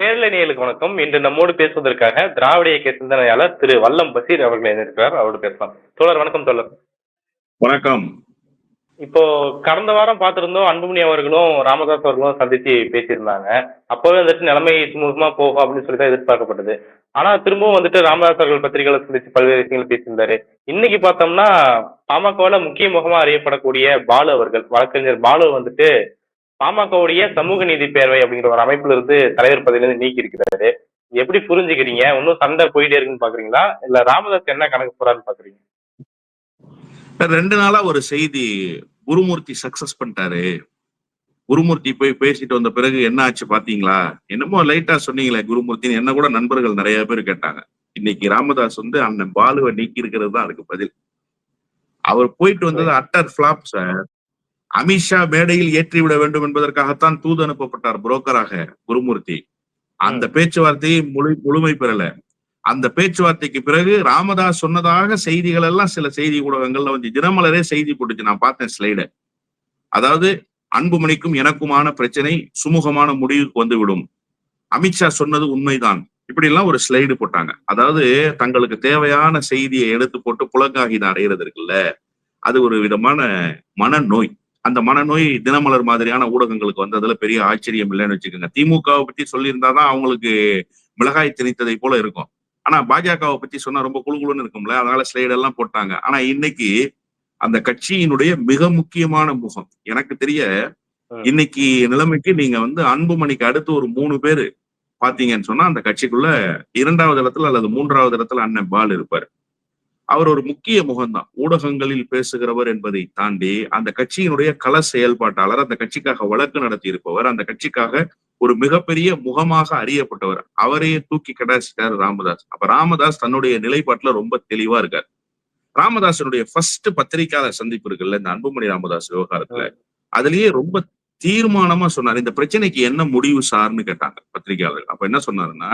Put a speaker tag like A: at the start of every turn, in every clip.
A: நேரலைநியலுக்கு வணக்கம். இன்று நம்மோடு பேசுவதற்காக திராவிட இயக்க சிந்தனையாளர் திரு வல்லம் பசீர் அவர்கள் இணைந்திருக்கிறார் அவரோடு பேசலாம். தோழர் வணக்கம் தோழர்.
B: வணக்கம்.
A: இப்போ கடந்த வாரம் பார்த்திருந்தோம் அன்புமணி அவர்களும் ராமதாஸ் அவர்களும் சந்திச்சு பேசியிருந்தாங்க. அப்பவே வந்துட்டு நிலைமை சுமூகமா போகும் அப்படின்னு சொல்லி தான் எதிர்பார்க்கப்பட்டது. ஆனா திரும்பவும் வந்துட்டு ராமதாஸ் அவர்கள் பத்திரிகைகளை சந்திச்சு பல்வேறு விஷயங்கள் பேசியிருந்தாரு. இன்னைக்கு பார்த்தோம்னா பாமகவில் முக்கிய முகமா அறியப்படக்கூடிய பாலு அவர்கள் வழக்கறிஞர் பாலு வந்துட்டு பாமகவுடைய சமூக நீதி பேரவை அப்படிங்கிற ஒரு அமைப்புல இருந்து தலைவர் பதவியிலிருந்து நீக்கி இருக்கிறாரு எப்படி புரிஞ்சுக்கிறீங்க? இன்னும் சண்டை போயிட்டே இருக்குன்னு பாக்குறீங்களா? இல்ல ராமதாஸ் என்ன கணக்கு போறாருன்னு பாக்குறீங்க?
B: ரெண்டு நாளா ஒரு செய்தி குருமூர்த்தி சக்சஸ் பண்ணிட்டாரு. குருமூர்த்தி போய் பேசிட்டு வந்த பிறகு என்ன ஆச்சு பாத்தீங்களா? என்னமோ லைட்டா சொன்னீங்களே குருமூர்த்தின்னு. என்ன கூட நண்பர்கள் நிறைய பேர் கேட்டாங்க. இன்னைக்கு ராமதாஸ் வந்து அண்ணன் பாலுவை நீக்கி இருக்கிறது தான் அதுக்கு பதில். அவர் போயிட்டு வந்தது அட்டர் பிளாப் சார். அமித்ஷா மேடையில் ஏற்றி விட வேண்டும் என்பதற்காகத்தான் தூது அனுப்பப்பட்டார் புரோக்கராக குருமூர்த்தி. அந்த பேச்சுவார்த்தையை முழு முழுமை பெறல. அந்த பேச்சுவார்த்தைக்கு பிறகு ராமதாஸ் சொன்னதாக செய்திகள் எல்லாம் சில செய்தி ஊடகங்கள்ல வந்து தினமலரே செய்தி போட்டுச்சு. நான் பார்த்தேன் ஸ்லைட. அதாவது அன்புமணிக்கும் எனக்குமான பிரச்சனை சுமூகமான முடிவுக்கு வந்துவிடும். அமித்ஷா சொன்னது உண்மைதான். இப்படி எல்லாம் ஒரு ஸ்லைடு போட்டாங்க. அதாவது தங்களுக்கு தேவையான செய்தியை எடுத்து போட்டு புலங்காகிதம் அடைகிறது இருக்குல்ல அது ஒரு விதமான மனநோய். அந்த மனநோய் தினமலர் மாதிரியான ஊடகங்களுக்கு வந்ததுல பெரிய ஆச்சரியம் இல்லைன்னு வச்சுக்கோங்க. திமுகவை பத்தி சொல்லியிருந்தாதான் அவங்களுக்கு மிளகாய் திணித்ததை போல இருக்கும். ஆனா பாஜகவை பத்தி சொன்னா ரொம்ப குழுகுழுன்னு இருக்கும்ல. அதனால ஸ்லைடு எல்லாம் போட்டாங்க. ஆனா இன்னைக்கு அந்த கட்சியினுடைய மிக முக்கியமான முகம் எனக்கு தெரிய இன்னைக்கு நிலைமைக்கு நீங்க வந்து அன்புமணிக்கு அடுத்து ஒரு மூணு பேரு பாத்தீங்கன்னு சொன்னா அந்த கட்சிக்குள்ள இரண்டாவது இடத்துல அல்லது மூன்றாவது இடத்துல அண்ணன் பால் இருப்பார். அவர் ஒரு முக்கிய முகம்தான் ஊடகங்களில் பேசுகிறவர் என்பதை தாண்டி அந்த கட்சியினுடைய கள செயல்பாட்டாளர் அந்த கட்சிக்காக வழக்கு நடத்தி இருப்பவர் அந்த கட்சிக்காக ஒரு மிகப்பெரிய முகமாக அறியப்பட்டவர் அவரையே தூக்கி கடாச்சிட்டார் ராமதாஸ். அப்ப ராமதாஸ் தன்னுடைய நிலைப்பாட்டுல ரொம்ப தெளிவா இருக்கார். ராமதாசனுடைய ஃபர்ஸ்ட் பத்திரிகையாளர் சந்திப்பு இருக்குல்ல இந்த அன்புமணி ராமதாஸ் விவகாரத்துல. அதுலயே ரொம்ப தீர்மானமா சொன்னார் இந்த பிரச்சனைக்கு என்ன முடிவு சார்னு கேட்டாங்க பத்திரிகையாளர்கள். அப்ப என்ன சொன்னாருன்னா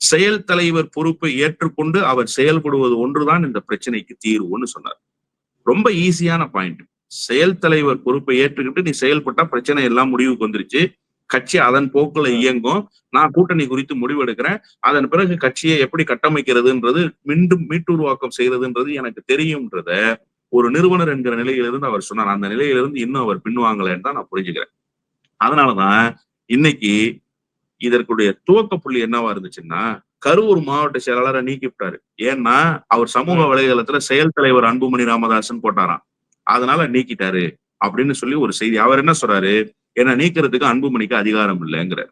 B: செயல் தலைவர் பொறுப்பை ஏற்றுக்கொண்டு அவர் செயல்படுவது ஒன்றுதான் இந்த பிரச்சனைக்கு தீர்வுன்னு சொன்னார். ரொம்ப ஈஸியான பாயிண்ட் செயல் தலைவர் பொறுப்பை ஏற்றுக்கிட்டு நீ செயல்பட்டா பிரச்சனை எல்லாம் முடிவுக்கு வந்துருச்சு. கட்சி அதன் போக்குல இயங்கும். நான் கூட்டணி குறித்து முடிவெடுக்கிறேன். அதன் பிறகு கட்சியை எப்படி கட்டமைக்கிறதுன்றது மீண்டும் மீட்டுருவாக்கம் செய்யறதுன்றது எனக்கு தெரியும்ன்றத ஒரு நிறுவனர் என்கிற நிலையிலிருந்து அவர் சொன்னார். அந்த நிலையிலிருந்து இன்னும் அவர் பின்வாங்கலைன்னு தான் நான் புரிஞ்சுக்கிறேன். அதனாலதான் இன்னைக்கு இதற்குடைய துவக்க புள்ளி என்னவா இருந்துச்சுன்னா கரூர் மாவட்ட செயலாளரை நீக்கிவிட்டாரு. ஏன்னா அவர் சமூக வலைதளத்துல செயல் தலைவர் அன்புமணி ராமதாசன் போட்டாராம். அதனால நீக்கிட்டாரு அப்படின்னு சொல்லி ஒரு செய்தி. அவர் என்ன சொல்றாரு? என்ன நீக்கிறதுக்கு அன்புமணிக்கு அதிகாரம் இல்லைங்கிறார்.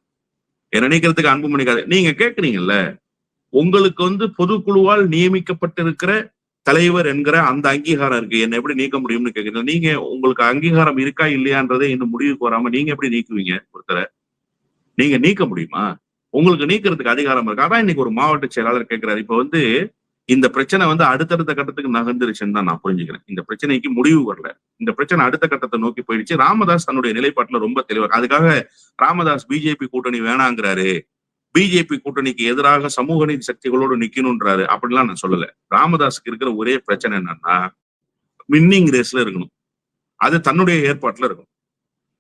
B: என்ன நீக்கிறதுக்கு அன்புமணிக்கு நீங்க கேக்குறீங்கல்ல? உங்களுக்கு வந்து பொதுக்குழுவால் நியமிக்கப்பட்டிருக்கிற தலைவர் என்கிற அந்த அங்கீகாரம் இருக்கு. என்ன எப்படி நீக்க முடியும்னு கேக்குறீங்க? நீங்க உங்களுக்கு அங்கீகாரம் இருக்கா இல்லையான்றதை இன்னும் முடிவுக்கு வராம நீங்க எப்படி நீக்குவீங்க ஒருத்தரை? நீங்க நீக்க முடியுமா? உங்களுக்கு நீக்கிறதுக்கு அதிகாரம் இருக்கு? அதான் இன்னைக்கு ஒரு மாவட்ட செயலாளர் கேட்கிறாரு இப்ப வந்து இந்த பிரச்சனை வந்து அடுத்தடுத்த கட்டத்துக்கு நகர்ந்துருச்சுன்னு தான் நான் புரிஞ்சுக்கிறேன். இந்த பிரச்சனைக்கு முடிவு வரல. இந்த பிரச்சனை அடுத்த கட்டத்தை நோக்கி போயிடுச்சு. ராமதாஸ் தன்னுடைய நிலைப்பாட்டுல ரொம்ப தெளிவாக அதுக்காக ராமதாஸ் பிஜேபி கூட்டணி வேணாங்கிறாரு. பிஜேபி கூட்டணிக்கு எதிராக சமூக நீதி சக்திகளோடு நிக்கணும்ன்றாரு. அப்படிலாம் நான் சொல்லல. ராமதாஸுக்கு இருக்கிற ஒரே பிரச்சனை என்னன்னா வின்னிங் ரேஸ்ல இருக்கணும். அது தன்னுடைய ஏற்பாட்டுல இருக்கணும்.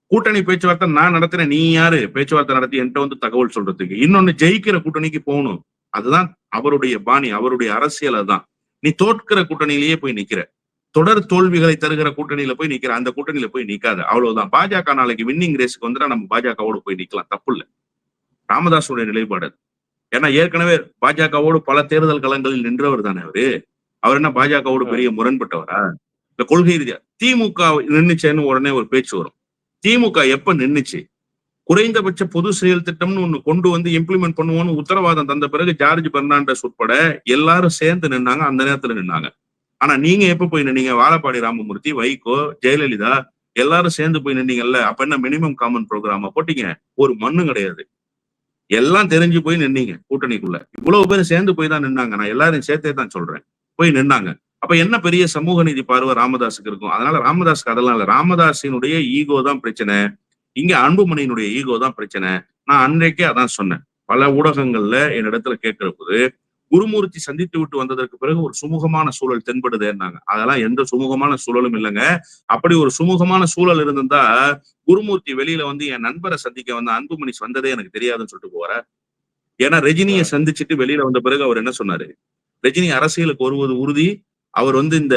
B: கூட்டணி பேச்சுவார்த்தை நான் நடத்தினேன் நீ யாரு? பேச்சுவார்த்தை நடத்தி என்கிட்ட வந்து தகவல் சொல்றதுக்கு. இன்னொன்னு ஜெயிக்கிற கூட்டணிக்கு போகணும். அதுதான் அவருடைய பாணி அவருடைய அரசியல் அதுதான். நீ தோற்கிற கூட்டணியிலேயே போய் நிக்கிற. தொடர் தோல்விகளை தருகிற கூட்டணியில போய் நிக்கிற. அந்த கூட்டணியில போய் நிக்காது. அவ்வளவுதான். பாஜக நாளைக்கு வின்னிங் ரேஸுக்கு வந்துட்டா நம்ம பாஜகவோடு போய் நிக்கலாம். தப்பு இல்லை. ராமதாஸுடைய நிலைப்பாடு அது. ஏன்னா ஏற்கனவே பாஜகவோடு பல தேர்தல் களங்களில் நின்றவர் தானே அவரு. அவர் என்ன பாஜகவோடு பெரிய முரண்பட்டவரா? இந்த கொள்கை ரீதியா. திமுக நின்னுச்சேன்னு உடனே ஒரு பேச்சு வரும். திமுக எப்ப நின்னுச்சு? குறைந்தபட்ச பொது செயல் திட்டம்னு ஒண்ணு கொண்டு வந்து இம்ப்ளிமெண்ட் பண்ணுவோம்னு உத்தரவாதம் தந்த பிறகு ஜார்ஜ் பெர்னாண்டஸ் உட்பட எல்லாரும் சேர்ந்து நின்னாங்க. அந்த நேரத்துல நின்னாங்க. ஆனா நீங்க எப்ப போய் நின்னீங்க? வாழப்பாடி ராமமூர்த்தி வைகோ ஜெயலலிதா எல்லாரும் சேர்ந்து போய் நின்னீங்கல்ல? அப்ப என்ன மினிமம் காமன் ப்ரோக்ராம போட்டீங்க? ஒரு மண்ணு கிடையாது. எல்லாம் தெரிஞ்சு போய் நின்னீங்க கூட்டணிக்குள்ள. இவ்வளவு பேர் சேர்ந்து போய் தான் நின்னாங்க. நான் எல்லாரையும் சேர்த்தே தான் சொல்றேன். போய் நின்னாங்க. அப்ப என்ன பெரிய சமூக நீதி பார்வை ராமதாஸுக்கு இருக்கும்? அதனால ராமதாஸுக்கு அதெல்லாம் இல்ல. ராமதாஸினுடைய ஈகோ தான் பிரச்சனை. இங்க அன்புமணியினுடைய ஈகோ தான் பிரச்சனை. நான் அன்றைக்கே அதான் சொன்னேன். பல ஊடகங்கள்ல என்னிடத்துல கேட்கிற போது குருமூர்த்தி சந்தித்து விட்டு வந்ததற்கு பிறகு ஒரு சுமூகமான சூழல் தென்படுதுன்னாங்க. அதெல்லாம் எந்த சுமூகமான சூழலும் இல்லைங்க. அப்படி ஒரு சுமூகமான சூழல் இருந்திருந்தா குருமூர்த்தி வெளியில வந்து என் நண்பரை சந்திக்க வந்த அன்புமணி வந்ததே எனக்கு தெரியாதுன்னு சொல்லிட்டு போற. ஏன்னா ரஜினியை சந்திச்சுட்டு வெளியில வந்த பிறகு அவர் என்ன சொன்னாரு? ரஜினி அரசியலுக்கு வருவது உறுதி அவர் வந்து இந்த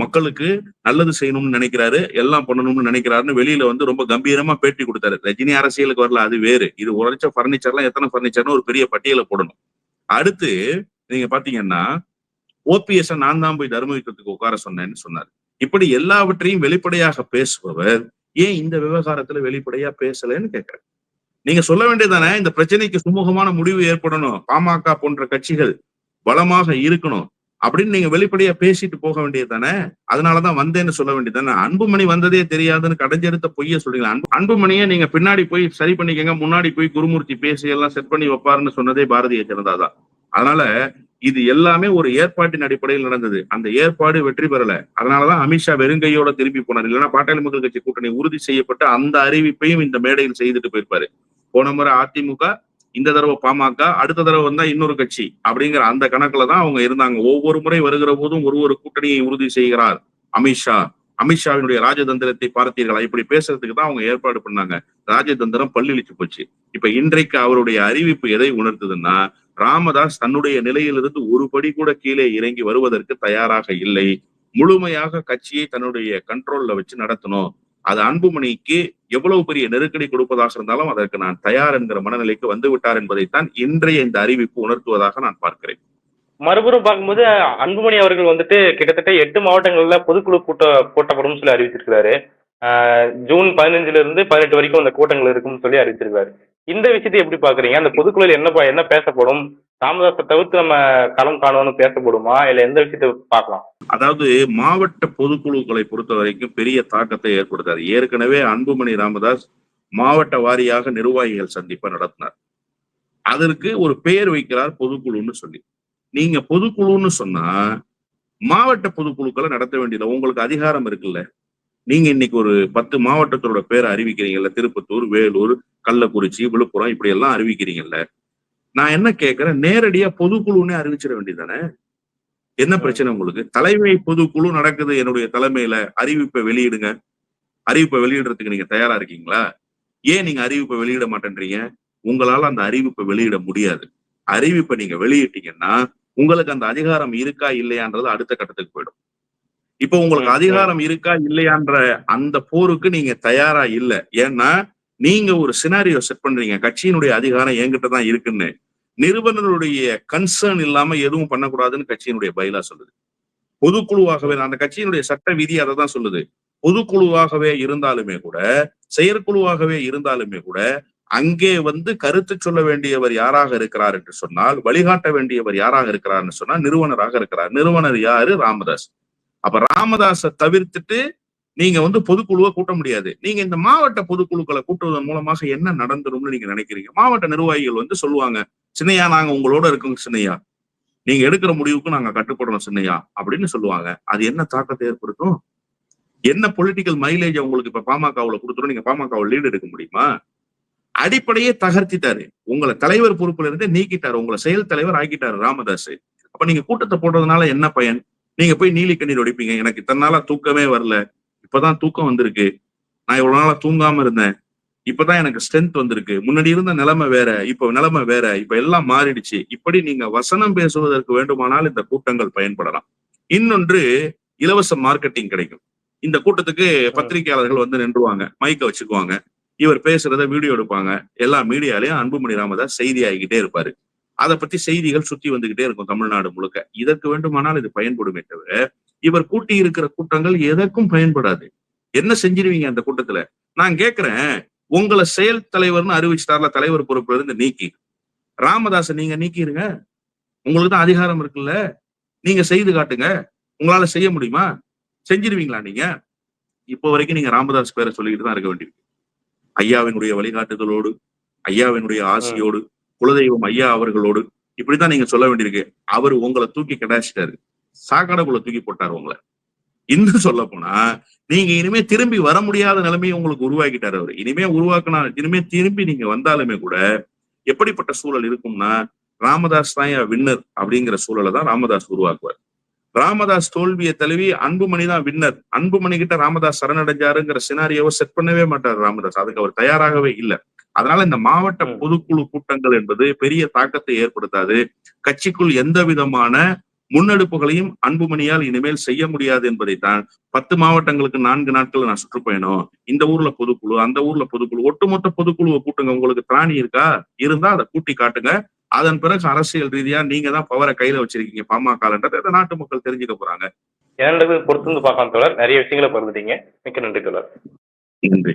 B: மக்களுக்கு நல்லது செய்யணும்னு நினைக்கிறாரு எல்லாம் பண்ணணும்னு நினைக்கிறாருன்னு வெளியில வந்து ரொம்ப கம்பீரமா பேட்டி கொடுத்தாரு. ரஜினி அரசியலுக்கு வரல அது வேறு. இது உழைச்ச பர்னிச்சர்லாம் எத்தனை பர்னிச்சர்னு ஒரு பெரிய பட்டியலை போடணும். அடுத்து நீங்க பாத்தீங்கன்னா ஓபிஎஸ் நான் தான் போய் தர்மயுத்தத்துக்கு உட்கார சொன்னேன்னு சொன்னார். இப்படி எல்லாவற்றையும் வெளிப்படையாக பேசுபவர் ஏன் இந்த விவகாரத்துல வெளிப்படையா பேசலன்னு கேட்கிறேன். நீங்க சொல்ல வேண்டியதானே இந்த பிரச்சனைக்கு சுமூகமான முடிவு ஏற்படணும். பாமக போன்ற கட்சிகள் பலமாக இருக்கணும். அப்படின்னு நீங்க வெளிப்படையா பேசிட்டு போக வேண்டியது தானே அதனாலதான் வந்தேன்னு சொல்ல வேண்டியது தானே அன்புமணி வந்ததே தெரியாதுன்னு கடைஞ்செடுத்த பொய்ய சொல்றீங்களா? அன்பு அன்புமணியை நீங்க பின்னாடி போய் சரி பண்ணிக்கங்க முன்னாடி போய் குருமூர்த்தி பேசி எல்லாம் செட் பண்ணி வைப்பாருன்னு சொன்னதே பாரதிய ஜனதா தான். அதனால இது எல்லாமே ஒரு ஏற்பாட்டின் அடிப்படையில் நடந்தது. அந்த ஏற்பாடு வெற்றி பெறல. அதனாலதான் அமித்ஷா வெறுங்கையோட திரும்பி போனார். இல்லைன்னா பாட்டாளி மக்கள் கட்சி கூட்டணி உறுதி செய்யப்பட்ட அந்த அறிவிப்பையும் இந்த மேடையில் செய்துட்டு போயிருப்பாரு. போன முறை அதிமுக இந்த தடவை பாமக அடுத்த தடவை வந்தா இன்னொரு கட்சி அப்படிங்கிற அந்த கணக்குல தான் அவங்க இருந்தாங்க. ஒவ்வொரு முறை வருகிற போதும் ஒரு ஒரு கூட்டணியை உறுதி செய்கிறார் அமித்ஷா அமித்ஷாவினுடைய ராஜதந்திரத்தை பார்த்தீர்களா? இப்படி பேசுறதுக்கு தான் அவங்க ஏற்பாடு பண்ணாங்க. ராஜதந்திரம் பல்லிழிச்சு போச்சு. இப்ப இன்றைக்கு அவருடைய அறிவிப்பு எதை உணர்த்துதுன்னா ராமதாஸ் தன்னுடைய நிலையிலிருந்து ஒரு படி கூட கீழே இறங்கி வருவதற்கு தயாராக இல்லை. முழுமையாக கட்சியை தன்னுடைய கண்ட்ரோல்ல வச்சு நடத்தணும். அது அன்புமணிக்கு எவ்வளவு பெரிய நெருக்கடி கொடுப்பதாக இருந்தாலும் அதற்கு நான் தயார் என்கிற மனநிலைக்கு வந்து விட்டார் என்பதைத்தான் இன்றைய இந்த அறிவிப்பு உணர்த்துவதாக நான் பார்க்கிறேன்.
A: மறுபுறம் பார்க்கும்போது அன்புமணி அவர்கள் வந்துட்டு கிட்டத்தட்ட எட்டு மாவட்டங்கள்ல பொதுக்குழு கூட்ட கூட்டப்படும் சொல்லி அறிவிச்சிருக்கிறாரு ஜூன் பதினஞ்சுல இருந்து பதினெட்டு வரைக்கும் அந்த கூட்டங்கள் இருக்கும்னு சொல்லி அறிவிச்சிருக்காரு இந்த விஷயத்தை எப்படி பாக்குறீங்க? அந்த பொதுக்குழுவில் என்ன என்ன பேசப்படும்? ராமதாஸை தவிர்த்து நம்ம களம் காணும்னு பேசப்படுமா? இல்ல எந்த விஷயத்தை பார்க்கலாம்?
B: அதாவது மாவட்ட பொதுக்குழுக்களை பொறுத்த வரைக்கும் பெரிய தாக்கத்தை ஏற்படுத்தாது. ஏற்கனவே அன்புமணி ராமதாஸ் மாவட்ட வாரியாக நிர்வாகிகள் சந்திப்பை நடத்தினார். அதற்கு ஒரு பெயர் வைக்கிறார் பொதுக்குழுன்னு சொல்லி. நீங்க பொதுக்குழுன்னு சொன்னா மாவட்ட பொதுக்குழுக்களை நடத்த வேண்டியது உங்களுக்கு அதிகாரம் இருக்குல்ல? நீங்க இன்னைக்கு ஒரு பத்து மாவட்டத்தோட பேரை அறிவிக்கிறீங்கல்ல திருப்பத்தூர் வேலூர் கள்ளக்குறிச்சி விழுப்புரம் இப்படி எல்லாம் அறிவிக்கிறீங்கல்ல. நான் என்ன கேட்கிறேன் நேரடியா பொதுக்குழுன்னே அறிவிச்சிட வேண்டியதானே என்ன பிரச்சனை உங்களுக்கு? தலைமை பொதுக்குழு நடக்குது என்னுடைய தலைமையில. அறிவிப்பை வெளியிடுங்க. அறிவிப்பை வெளியிடுறதுக்கு நீங்க தயாரா இருக்கீங்களா? ஏன் நீங்க அறிவிப்பை வெளியிட மாட்டேன்றீங்க? உங்களால அந்த அறிவிப்பை வெளியிட முடியாது. அறிவிப்பை நீங்க வெளியிட்டீங்கன்னா உங்களுக்கு அந்த அதிகாரம் இருக்கா இல்லையான்றது அடுத்த கட்டத்துக்கு போயிடும். இப்போ உங்களுக்கு. அதிகாரம் இருக்கா இல்லையான்ற அந்த போருக்கு நீங்க தயாரா இல்ல. ஏன்னா நீங்க ஒரு சினாரியோ செட் பண்றீங்க. கட்சியினுடைய அதிகாரம் என்கிட்ட தான் இருக்குன்னு. நிறுவனருடைய கன்சர்ன் இல்லாம எதுவும் பண்ணக்கூடாதுன்னு கட்சியினுடைய பைலா சொல்லுது. பொதுக்குழுவாகவே அந்த கட்சியினுடைய சட்ட விதி அதை தான் சொல்லுது. பொதுக்குழுவாகவே இருந்தாலுமே கூட செயற்குழுவாகவே இருந்தாலுமே கூட அங்கே வந்து கருத்து சொல்ல வேண்டியவர் யாராக இருக்கிறார் என்று சொன்னால் வழிகாட்ட வேண்டியவர் யாராக இருக்கிறார்னு சொன்னால் நிறுவனராக இருக்கிறார். நிறுவனர் யாரு? ராமதாஸ். அப்ப ராமதாஸை தவிர்த்துட்டு நீங்க வந்து பொதுக்குழுவை கூட்ட முடியாது. நீங்க இந்த மாவட்ட பொதுக்குழுக்களை கூட்டுவதன் மூலமாக என்ன நடந்துரும்னு நீங்க நினைக்கிறீங்க. மாவட்ட நிர்வாகிகள் வந்து சொல்லுவாங்க சின்னையா நாங்க உங்களோட இருக்கோங்க சின்னையா. நீங்க எடுக்கிற முடிவுக்கு நாங்க கட்டுப்படுறோம் சின்னையா அப்படின்னு சொல்லுவாங்க. அது என்ன தாக்கத்தை ஏற்படுத்தும்? என்ன பொலிட்டிக்கல் மைலேஜ் உங்களுக்கு இப்ப பாமகவுல கொடுத்துரும்? நீங்க பாமகவை லீடு எடுக்க முடியுமா? அடிப்படையே தகர்த்திட்டாரு. உங்களை தலைவர் பொறுப்புல இருந்து நீக்கிட்டாரு. உங்களை செயல் தலைவர் ஆக்கிட்டாரு ராமதாஸ் அப்ப நீங்க கூட்டத்தை போடுறதுனால என்ன பயன்? நீங்க போய் நீலி கண்ணீர் ஒடிப்பீங்க. எனக்கு இத்தனை நாளா தூக்கமே வரல. இப்பதான் தூக்கம் வந்திருக்கு. நான் இவ்வளவு நாளா தூங்காம இருந்தேன். இப்பதான் எனக்கு ஸ்ட்ரென்த் வந்திருக்கு. முன்னாடி இருந்த நிலைமை வேற இப்ப நிலைமை வேற. இப்ப எல்லாம் மாறிடுச்சு. இப்படி நீங்க வசனம் பேசுவதற்கு வேண்டுமானால் இந்த கூட்டங்கள் பயன்படலாம். இன்னொன்று இலவச மார்க்கெட்டிங் கிடைக்கும். இந்த கூட்டத்துக்கு பத்திரிகையாளர்கள் வந்து நின்றுவாங்க. மைக்க வச்சுக்குவாங்க. இவர் பேசுறத வீடியோ எடுப்பாங்க. எல்லா மீடியாலையும் அன்புமணி ராமதாஸ் செய்தி ஆகிக்கிட்டே இருப்பாரு. அதை பத்தி செய்திகள் சுத்தி வந்துகிட்டே இருக்கும் தமிழ்நாடு முழுக்க. இதற்கு வேண்டுமானால் இது பயன்படுமே தவிர இவர் கூட்டி இருக்கிற கூட்டங்கள் எதற்கும் பயன்படாது. என்ன செஞ்சிருவீங்க அந்த கூட்டத்துல? நான் கேக்குறேன் உங்களை செயல் தலைவர்னு அறிவிச்சிட்டார்ல தலைவர் பொறுப்புல இருந்து நீக்கி. ராமதாஸை நீங்க நீக்கிருங்க. உங்களுக்கு தான் அதிகாரம் இருக்குல்ல. நீங்க செய்து காட்டுங்க. உங்களால செய்ய முடியுமா? செஞ்சிருவீங்களா நீங்க? இப்போ வரைக்கும் நீங்க ராமதாஸ் பேரை சொல்லிக்கிட்டு தான் இருக்க வேண்டியிருக்கு. ஐயாவினுடைய வழிகாட்டுதலோடு ஐயாவினுடைய ஆசையோடு குலதெய்வம் ஐயா அவர்களோடு இப்படித்தான் நீங்க சொல்ல வேண்டியிருக்கு. அவர் உங்களை தூக்கி கடாச்சிட்டாரு சாக்கடைக்குள்ள தூக்கி போட்டாரு உங்களை. இன்னும் சொல்ல போனா நீங்க இனிமே திரும்பி வர முடியாத நிலைமையை உங்களுக்கு உருவாக்கிட்டாரு அவர். இனிமே உருவாக்கினா இனிமே திரும்பி நீங்க வந்தாலுமே கூட எப்படிப்பட்ட சூழல் இருக்கும்னா ராமதாஸ் தான் வின்னர் அப்படிங்கிற சூழலை தான் ராமதாஸ் உருவாக்குவார். ராமதாஸ் தோல்வியை தழுவி அன்புமணி தான் வின்னர் அன்புமணி கிட்ட ராமதாஸ் சரணடைஞ்சாருங்கிற சினாரியாவை செட் பண்ணவே மாட்டார் ராமதாஸ். அதுக்கு அவர் தயாராகவே இல்லை. அதனால இந்த மாவட்ட. பொதுக்குழு கூட்டங்கள் என்பது பெரிய தாக்கத்தை ஏற்படுத்தாது. கட்சிக்குள் எந்த விதமான முன்னெடுப்புகளையும் அன்புமணியால் இனிமேல் செய்ய முடியாது என்பதைத்தான் பத்து மாவட்டங்களுக்கு நான்கு நாட்கள் நான் சுற்றுப்பயணம். இந்த ஊர்ல பொதுக்குழு அந்த ஊர்ல பொதுக்குழு ஒட்டுமொத்த பொதுக்குழுவை கூட்டுங்க. உங்களுக்கு திராணி இருக்கா? இருந்தா அதை கூட்டி காட்டுங்க. அதன் பிறகு அரசியல் ரீதியா நீங்க தான் பவரை கையில வச்சிருக்கீங்க பாமகன்றதை இந்த நாட்டு மக்கள் தெரிஞ்சுக்க போறாங்க.
A: பொறுத்து பார்க்கலாம் தோழர். நிறைய விஷயங்களை பகிர்ந்துட்டீங்க. மிக்க நன்றி தோழர்.
B: நன்றி.